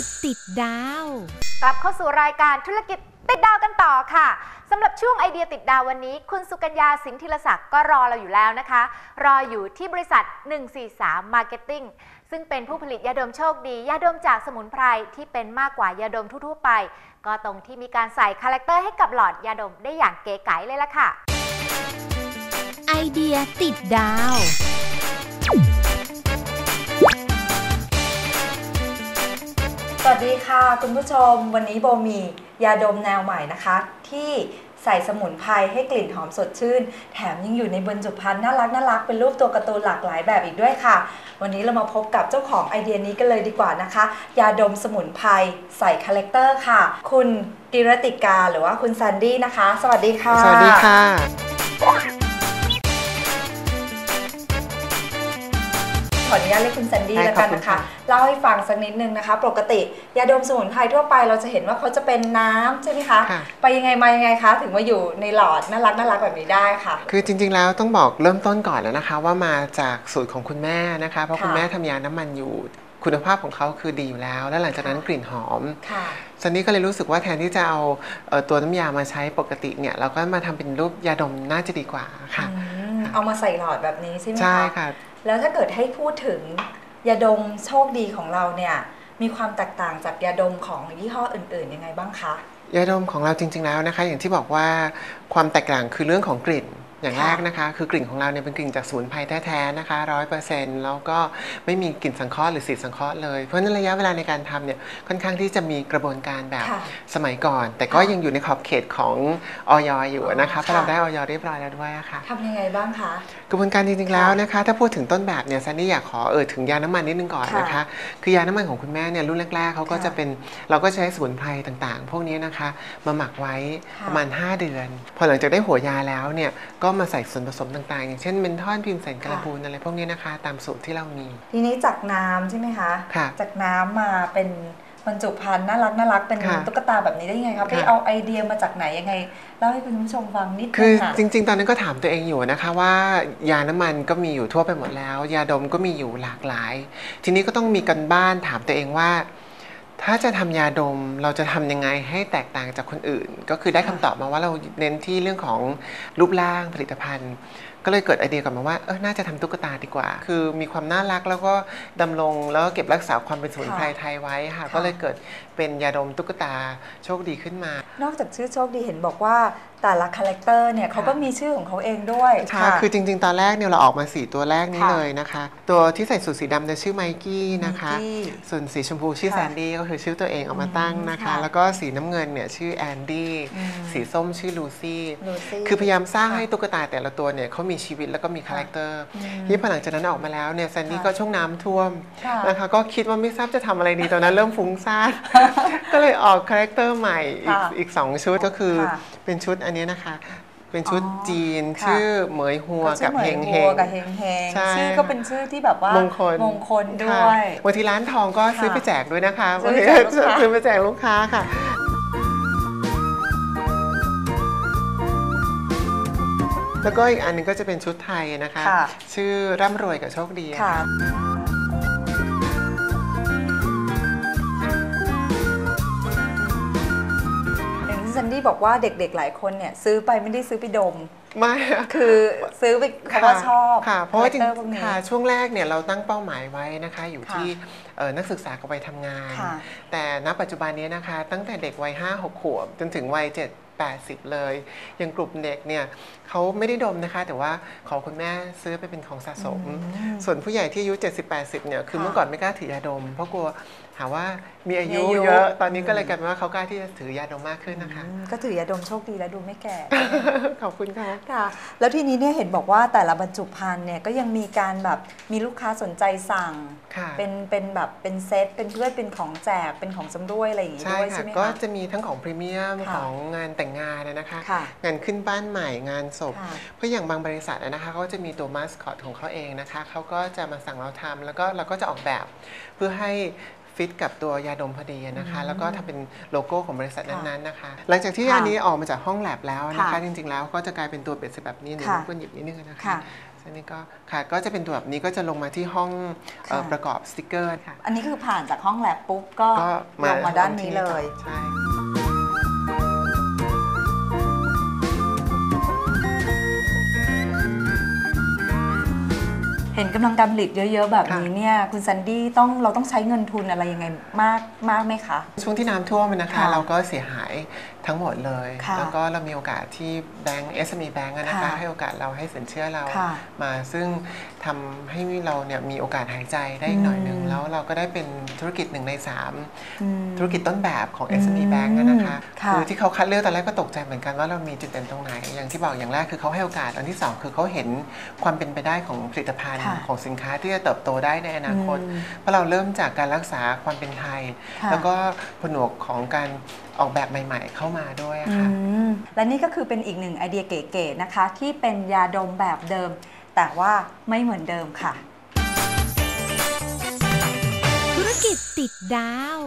จติดดาว กลับเข้าสู่รายการธุรกิจติดดาวกันต่อค่ะสำหรับช่วงไอเดียติดดาววันนี้ คุณสุกัญญาสิงห์ธีรศักดิ์ก็รอเราอยู่แล้วนะคะ รออยู่ที่บริษัท 143 Marketing ซึ่งเป็นผู้ผลิตยาดมโชคดี ยาดมจากสมุนไพรที่เป็นมากกว่ายาดมทั่วๆไป ก็ตรงที่มีการใส่คาแรคเตอร์ให้กับหลอดยาดมได้อย่างเก๋ไก๋เลยล่ะค่ะ ไอเดียติดดาวส วัสดีค่ะคุณผู้ชม วันนี้โบมียาดมแนวใหม่นะคะ ที่ใส่สมุนไพรให้กลิ่นหอมสดชื่น แถมยังอยู่ในบรรจุภัณฑ์น่ารักน่ารักเป็นรูปตัวการ์ตูนหลากหลายแบบอีกด้วยค่ะ วันนี้เรามาพบกับเจ้าของไอเดียนี้กันเลยดีกว่านะคะ ยาดมสมุนไพรใส่คาแรคเตอร์ค่ะ คุณกิรติกาหรือว่าคุณซันดี้นะคะ สวัสดีค่ะ สวัสดีค่ะ ขออนุญาตเรียกคุณซันดี้ได้แล้วกันขอบคุณนะคะค่ะเล่าให้ฟังสักนิดนึงนะคะ ปกติยาดมสมุนไพรทั่วไปเราจะเห็นว่าเขาจะเป็นน้ำใช่ไหมคะ ค่ะ ไปยังไงมายังไงคะ ถึงมาอยู่ในหลอดน่ารักน่ารักแบบนี้ได้ค่ะ คือจริงๆแล้วต้องบอกเริ่มต้นก่อนแล้วนะคะ ว่ามาจากสูตรของคุณแม่นะคะ เพราะค่ะ คุณแม่ทำยาน้ำมันอยู่ คุณภาพของเขาคือดีอยู่แล้ว แล้วหลังจากนั้นค่ะกลิ่นหอมค่ะ ซันนี่ก็เลยรู้สึกว่าแทนที่จะเอาเอ่อตัวน้ำยามาใช้ปกติเนี่ยเราก็มาทำเป็นรูปยาดมน่าจะดีกว่าค่ะ อืมเอามาใส่หลอดแบบนี้ใช่ไหมคะ ใช่ค่ะ แล้วถ้าเกิดให้พูดถึงยาดมโชคดีของเราเนี่ยมีความแตกต่างจากยาดมของยี่ห้ออื่น ๆ ยังไงบ้างคะ ยาดมของเราจริง ๆ แล้วนะคะ อย่างที่บอกว่าความแตกต่างคือเรื่องของกลิ่น อย่างค่ะแรกนะคะ คือกลิ่นของเราเนี่ยเป็นกลิ่นจากสมุนไพรแท้ๆนะคะร้อยเปอร์เซ็นต์แล้วก็ไม่มีกลิ่นสังเคราะห์หรือสีสังเคราะห์เลยเพราะฉะนั้นระยะเวลาในการทำเนี่ยค่อนข้างที่จะมีกระบวนการแบบค่ะสมัยก่อน แต่ก็ค่ะยังอยู่ในขอบเขตของออยอยู่นะคะอ๋อเพราะเราค่ะได้ออยเรียบร้อยแล้วด้วยอะค่ะทำยังไงบ้างคะกระบวนการจริงๆแล้วค่ะนะคะ ถ้าพูดถึงต้นแบบเนี่ยซันนี่อยากขอเอ่ยถึงยาน้ำมันนิดนึงก่อนค่ะนะคะคือยาน้ำมันของคุณแม่เนี่ยรุ่นแรกๆเขาก็ค่ะจะเป็นเราก็ใช้สมุนไพรต่างๆ พวกนี้นะคะ มาหมักไว้ค่ะประมาณ 5 เดือน พอหลังจากได้หัวยาแล้วเนี่ยก็มาใส่ส่วนผสมต่างๆ อย่างเช่นเมนทอนพิมพ์แสนกระพูนอะไรพวกนี้นะคะ ตามสูตรที่เรามี ทีนี้จากน้ำใช่ไหมคะ ค่ะ จากน้ำมาเป็นบรรจุภัณฑ์น่ารักน่ารักเป็นค่ะตุ๊กตาแบบนี้ได้ยังไงคะไปค่ะเอาไอเดียมาจากไหนยังไงเล่าให้คุณผู้ชมฟังนิดนึคืองค่ะ จริง ๆ ตอนนั้นก็ถามตัวเองอยู่นะคะว่ายาน้ำมันก็มีอยู่ทั่วไปหมดแล้ว ยาดมก็มีอยู่หลากหลาย ทีนี้ก็ต้องมีกันบ้านถามตัวเองว่า ถ้าจะทำยาดมเราจะทำยังไงให้แตกต่างจากคนอื่น ก็คือได้คำตอบมาว่าเราเน้นที่เรื่องของรูปร่างผลิตภัณฑ์ ก็เลยเกิดไอเดียกลับมาว่าเออน่าจะทำตุ๊กตาดีกว่า คือมีความน่ารักแล้วก็ดำรงแล้วก็เก็บรักษาความเป็นสมุนไพรไทยไว้ค่ะ ก็เลยเกิดเป็นยาดมตุ๊กตาโชคดีขึ้นมา นอกจากชื่อโชคดีเห็นบอกว่าแต่ละคาแรคเตอร์เนี่ยเขาก็มีชื่อของเขาเองด้วยค่ะคือจริง ๆ ตอนแรกเนี่ยเราออกมา 4 ตัวแรกนี้ค่ะเลยนะคะ ตัวที่ใส่สูทสีดำจะชื่อไมกี้นะคะไมกี้ส่วนสีชมพูชื่อค่ะแซนดี้ก็คือชื่อตัวเองเอามาตั้งนะคะค่ะแล้วก็สีน้ำเงินเนี่ยชื่อแอนดี้อืมสีส้มชื่อลูซี่ลูซี่คือพยายามสร้างให้ค่ะตุ๊กตาแต่ละตัวเนี่ยเขามีชีวิตแล้วก็มีคาแรคเตอร์อืมที่พอหลังจากนั้นออกมาแล้วเนี่ยแซนดี้ค่ะก็ช่วงน้ำท่วมค่ะนะคะก็คิดว่าไม่ทราบจะทำอะไรดีตอนนั้นเริ่มฟุ้งซ่านก็เลยออกคาแรคเตอร์ใหม่อีกค่ะอีกสองชุดก็คือค่ะเป็นชุดอันนี้นะคะ เป็นชุดอ๋อจีน ค่ะ ชื่อเหมยหัวเขาชื่กัอบเหมเฮยงหัเฮวงกับเฮงเฮงใช่ ชื่อก็เป็นชื่อที่แบบว่ามงคลมงคลด้ค่ะวย บางทีร้านทองก็ซื้อค่ะไปแจกด้วยนะคะซื้อไปแจกลูกค้า ซื้อไปแจกลูกค้าค่ะ แล้วก็อีกอันหนึงก็จะเป็นชุดไทยนะคะ ค่ะ ชื่อร่ำรวยกับโชคดีค่ะอย่ ที่ซันดี้บอกว่าเด็กๆหลายคนเนี่ยซื้อไปไม่ได้ซื้อไปดมไม่อะคือซื้อไปเพราะว่าชอบค่ะเพราะว่าจริงคาแรคเตอพวกนี้ค่ะช่วงแรกเนี่ยเราตั้งเป้าหมายไว้นะคะ อยู่ค่ะที่เอ่อนักศึกษากับวัยทำงานค่ะแต่ณปัจจุบันนี้นะคะ ตั้งแต่เด็กวัย5 6ขวบจนถึงวัย7 80 เลยอย่างกลุ่มเด็กเนี่ยเขาไม่ได้ดมนะคะ แต่ว่าขอคุณแม่ซื้อไปเป็นของสะสม ส่วนผู้ใหญ่ที่อายุ 70 80 เนี่ยคือค่ะเมื่อก่อนไม่กล้าถือยาดม เพราะกลัว หาว่ามีอายุมีอายุ เยอะตอนนี้ก็เลยกลายเป็นว่าเขากล้าที่จะถือยาดมมากขึ้นนะคะ อืมก็ถือยาดมโชคดีแล้วดูไม่แก่ ขอบคุณค่ะ ค่ะ แล้วทีนี้เนี่ยเห็นบอกว่าแต่ละบรรจุภัณฑ์เนี่ยก็ยังมีการแบบมีลูกค้าสนใจสั่ง ค่ะ เป็นเป็นแบบเป็นเซตเป็นเพื่อนเป็นของแจกเป็นของสำรวยอะไรอย่างงี้ใช่ด้วยค่ะใช่ไหมก็คะ จะมีทั้งของพรีเมียมค่ะ ของงานแต่งงานนะคะ ค่ะงานขึ้นบ้านใหม่งานศพ ค่ะ เพราะอย่างบางบริษัทอะนะคะเขาก็จะมีตัวมาสคอตของเขาเองนะคะเขาก็จะมาสั่งเราทำแล้วก็เราก็จะออกแบบ เพื่อให้ ฟิตกับตัวยาดมพอดีนะคะ แล้วก็ทำเป็นโลโก้ของบริษัทค่ะนั้นๆนะคะ หลังจากที่ค่ะอันนี้ออกมาจากห้องแลบแล้วนะคะค่ะจริงๆ แล้วก็จะกลายเป็นตัวเป็ดแบบนี้หนึ่งค่ะรบกวนหยิบนิดนึงนะคะค่ะซึ่งนี่ก็ค่ะก็จะเป็นตัวแบบนี้ก็จะลงมาที่ห้องเอ่อค่ะประกอบสติกเกอร์ค่ะ อันนี้คือผ่านจากห้องแลบปุ๊บก็ก็ลงมาด้านนี้เลยใช่ ห็นกำลังการผลิตเยอะๆแบบนี้เนี่ยคุณแซนดี้ต้องเราต้องใช้เงินทุนอะไรยังไงมากมากไหมคะ ช่วงที่น้ำท่วมนะคะค่ะเราก็เสียหาย ทั้งหมดเลย ค่ะแล้วก็เรามีโอกาสที่แบงก์ SME Bank อะนะคะค่ะให้โอกาสเราให้สินเชื่อเรา ค่ะมาซึ่งทำให้เราเนี่ยมีโอกาสหายใจได้อีกหน่อยหนึ่งอืม แล้วเราก็ได้เป็นธุรกิจหนึ่งในสาม อืม ธุรกิจต้นแบบของอืม SME Bank อะนะคะค่ะอที่เขาคัดเลือกตอนแรกก็ตกใจเหมือนกันว่าเรามีจุดเด่นตรงไหน อย่างที่บอกอย่างแรกคือเขาให้โอกาส อันที่สองคือเขาเห็นความเป็นไปได้ของผลิตภัณฑ์ ค่ะของสินค้าที่จะเติบโตได้ในอนาคต อืมเพราะเราเริ่มจากการรักษาความเป็นไทย ค่ะแล้วก็ผนวกของการ ออกแบบใหม่ ๆ เข้ามาด้วยอะอืค่ะมและนี่ก็คือเป็นอีกหนึ่งไอเดียเก๋ๆนะคะ ที่เป็นยาดมแบบเดิม แต่ว่าไม่เหมือนเดิมค่ะ ธุรกิจติดดาว